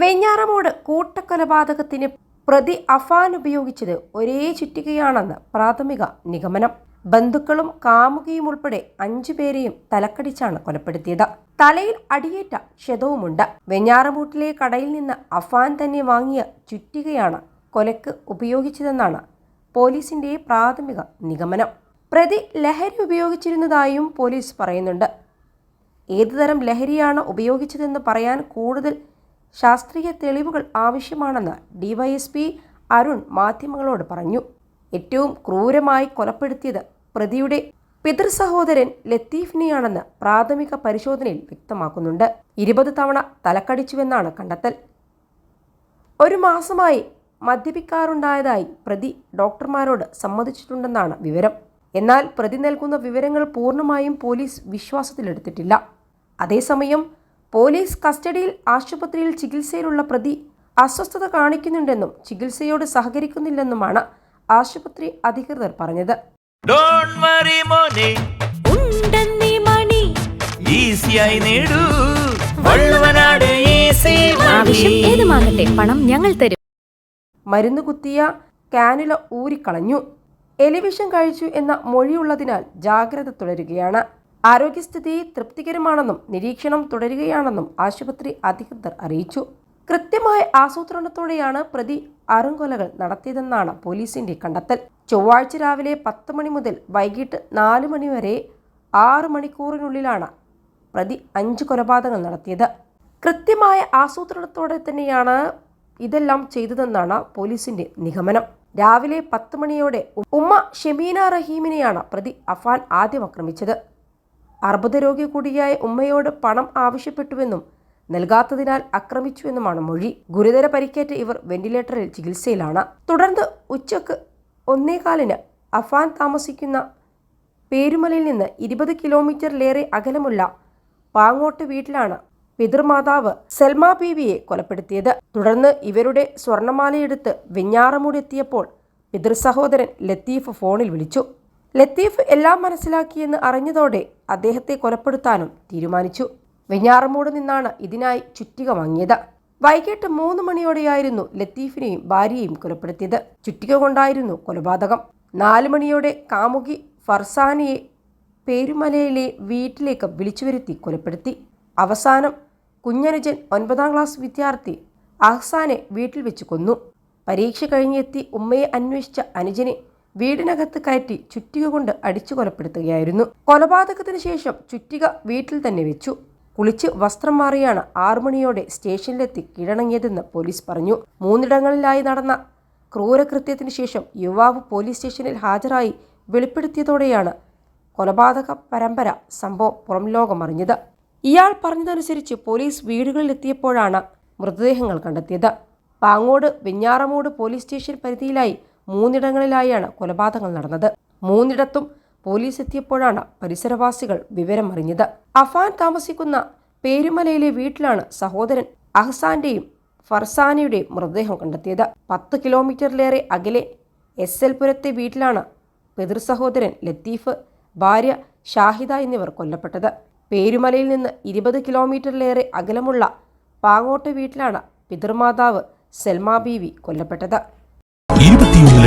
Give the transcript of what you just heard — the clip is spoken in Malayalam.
വെഞ്ഞാറമൂട് കൂട്ടക്കൊലപാതകത്തിന് പ്രതി അഫാൻ ഉപയോഗിച്ചത് ഒരേ ചുറ്റികയാണെന്ന് പ്രാഥമിക നിഗമനം. ബന്ധുക്കളും കാമുകിയും ഉൾപ്പെടെ അഞ്ചു പേരെയും തലക്കടിച്ചാണ് കൊലപ്പെടുത്തിയത്. തലയിൽ അടിയേറ്റ ക്ഷതവുമുണ്ട്. വെഞ്ഞാറമൂട്ടിലെ കടയിൽ നിന്ന് അഫാൻ തന്നെ വാങ്ങിയ ചുറ്റികയാണ് കൊലക്ക് ഉപയോഗിച്ചതെന്നാണ് പോലീസിന്റെ പ്രാഥമിക നിഗമനം. പ്രതി ലഹരി ഉപയോഗിച്ചിരുന്നതായും പോലീസ് പറയുന്നുണ്ട്. ഏതുതരം ലഹരിയാണ് ഉപയോഗിച്ചതെന്ന് പറയാൻ കൂടുതൽ ശാസ്ത്രീയ തെളിവുകൾ ആവശ്യമാണെന്ന് ഡിവൈഎസ്പി അരുൺ മാധ്യമങ്ങളോട് പറഞ്ഞു. ഏറ്റവും ക്രൂരമായി കൊലപ്പെടുത്തിയത് പ്രതിയുടെ പിതൃ സഹോദരൻ ലത്തീഫിനെയാണെന്ന് പ്രാഥമിക പരിശോധനയിൽ വ്യക്തമാക്കുന്നുണ്ട്. ഇരുപത് തവണ തലക്കടിച്ചുവെന്നാണ് കണ്ടെത്തൽ. ഒരു മാസമായി മദ്യപിക്കാറുണ്ടായതായി പ്രതി ഡോക്ടർമാരോട് സമ്മതിച്ചിട്ടുണ്ടെന്നാണ് വിവരം. എന്നാൽ പ്രതി നൽകുന്ന വിവരങ്ങൾ പൂർണമായും പോലീസ് വിശ്വാസത്തിലെടുത്തിട്ടില്ല. അതേസമയം പോലീസ് കസ്റ്റഡിയിൽ ആശുപത്രിയിൽ ചികിത്സയിലുള്ള പ്രതി അസ്വസ്ഥത കാണിക്കുന്നുണ്ടെന്നും ചികിത്സയോട് സഹകരിക്കുന്നില്ലെന്നുമാണ് ആശുപത്രി അധികൃതർ പറഞ്ഞത്. ഡോൺ വറി മോനെ. ഉണ്ടെന്നീ മണി. ഈസിയായി നേടൂ. വള്ളുവനാട് ഈസി ആവശ്യം ഏതുമാകട്ടെ പണം ഞങ്ങൾ തരും. മരുന്ന് കുത്തിയ കാനുല ഊരിക്കളഞ്ഞു. എലിവിഷം കഴിച്ചു എന്ന മൊഴിയുള്ളതിനാൽ ജാഗ്രത തുടരുകയാണ്. ആരോഗ്യസ്ഥിതി തൃപ്തികരമാണെന്നും നിരീക്ഷണം തുടരുകയാണെന്നും ആശുപത്രി അധികൃതർ അറിയിച്ചു. കൃത്യമായ ആസൂത്രണത്തോടെയാണ് പ്രതി അറുംകൊലകൾ നടത്തിയതെന്നാണ് പോലീസിന്റെ കണ്ടെത്തൽ. ചൊവ്വാഴ്ച രാവിലെ പത്ത് മണി മുതൽ വൈകിട്ട് നാല് മണി വരെ ആറ് മണിക്കൂറിനുള്ളിലാണ് പ്രതി അഞ്ച് കൊലപാതകങ്ങൾ നടത്തിയത്. കൃത്യമായ ആസൂത്രണത്തോടെ തന്നെയാണ് ഇതെല്ലാം ചെയ്തതെന്നാണ് പോലീസിന്റെ നിഗമനം. രാവിലെ പത്ത് മണിയോടെ ഉമ്മ ഷെമീന റഹീമിനെയാണ് പ്രതി അഫാൻ ആദ്യം ആക്രമിച്ചത്. അർബുദ രോഗി കൂടിയായ ഉമ്മയോട് പണം ആവശ്യപ്പെട്ടുവെന്നും നൽകാത്തതിനാൽ ആക്രമിച്ചുവെന്നുമാണ് മൊഴി. ഗുരുതര പരിക്കേറ്റ് ഇവർ വെന്റിലേറ്ററിൽ ചികിത്സയിലാണ്. തുടർന്ന് ഉച്ചയ്ക്ക് ഒന്നേകാലിന് അഫാൻ താമസിക്കുന്ന പേരുമലയിൽ നിന്ന് ഇരുപത് കിലോമീറ്ററിലേറെ അകലമുള്ള പാങ്ങോട്ട് വീട്ടിലാണ് പിതൃമാതാവ് സൽമ ബീവിയെ കൊലപ്പെടുത്തിയത്. തുടർന്ന് ഇവരുടെ സ്വർണമാലയെടുത്ത് വെഞ്ഞാറമൂടെത്തിയപ്പോൾ പിതൃസഹോദരൻ ലത്തീഫ് ഫോണിൽ വിളിച്ചു. ലത്തീഫ് എല്ലാം മനസ്സിലാക്കിയെന്ന് അറിഞ്ഞതോടെ അദ്ദേഹത്തെ കൊലപ്പെടുത്താനും തീരുമാനിച്ചു. വെഞ്ഞാറമൂട് നിന്നാണ് ഇതിനായി ചുറ്റിക വാങ്ങിയത്. വൈകിട്ട് മൂന്ന് മണിയോടെയായിരുന്നു ലത്തീഫിനെയും ഭാര്യയെയും കൊലപ്പെടുത്തിയത്. ചുറ്റിക കൊണ്ടായിരുന്നു കൊലപാതകം. നാല് മണിയോടെ കാമുകി ഫർസാനയെ പേരുമലയിലെ വീട്ടിലേക്ക് വിളിച്ചു വരുത്തി കൊലപ്പെടുത്തി. അവസാനം കുഞ്ഞനുജൻ ഒൻപതാം ക്ലാസ് വിദ്യാർത്ഥി അഹ്സാനെ വീട്ടിൽ വെച്ച് കൊന്നു. പരീക്ഷ കഴിഞ്ഞെത്തി ഉമ്മയെ അന്വേഷിച്ച അനുജനെ വീടിനകത്ത് കയറ്റി ചുറ്റിക കൊണ്ട് അടിച്ചു കൊലപ്പെടുത്തുകയായിരുന്നു. കൊലപാതകത്തിന് ശേഷം ചുറ്റിക വീട്ടിൽ തന്നെ വെച്ചു. കുളിച്ച് വസ്ത്രം മാറിയാണ് ആറുമണിയോടെ സ്റ്റേഷനിലെത്തി കീഴടങ്ങിയതെന്ന് പോലീസ് പറഞ്ഞു. മൂന്നിടങ്ങളിലായി നടന്ന ക്രൂരകൃത്യത്തിന് ശേഷം യുവാവ് പോലീസ് സ്റ്റേഷനിൽ ഹാജരായി വെളിപ്പെടുത്തിയതോടെയാണ് കൊലപാതക പരമ്പര സംഭവം പുറം ലോകമറിഞ്ഞത് ഇയാൾ പറഞ്ഞതനുസരിച്ച് പോലീസ് വീടുകളിലെത്തിയപ്പോഴാണ് മൃതദേഹങ്ങൾ കണ്ടെത്തിയത്. പാങ്ങോട് വെഞ്ഞാറമൂട് പോലീസ് സ്റ്റേഷൻ പരിധിയിലായി മൂന്നിടങ്ങളിലായാണ് കൊലപാതകങ്ങൾ നടന്നത്. മൂന്നിടത്തും പോലീസ് എത്തിയപ്പോഴാണ് പരിസരവാസികൾ വിവരം അറിഞ്ഞത് അഫാൻ താമസിക്കുന്ന പേരുമലയിലെ വീട്ടിലാണ് സഹോദരൻ അഹ്സാന്റെയും ഫർസാനയുടെയും മൃതദേഹം കണ്ടെത്തിയത്. പത്ത് കിലോമീറ്ററിലേറെ അകലെ എസ് എൽ പുരത്തെ വീട്ടിലാണ് പിതൃ സഹോദരൻ ലത്തീഫ് ഭാര്യ ഷാഹിദ എന്നിവർ കൊല്ലപ്പെട്ടത്. പേരുമലയിൽ നിന്ന് ഇരുപത് കിലോമീറ്ററിലേറെ അകലമുള്ള പാങ്ങോട്ട് വീട്ടിലാണ് പിതൃമാതാവ് സെൽമാ ബീവി കൊല്ലപ്പെട്ടത്.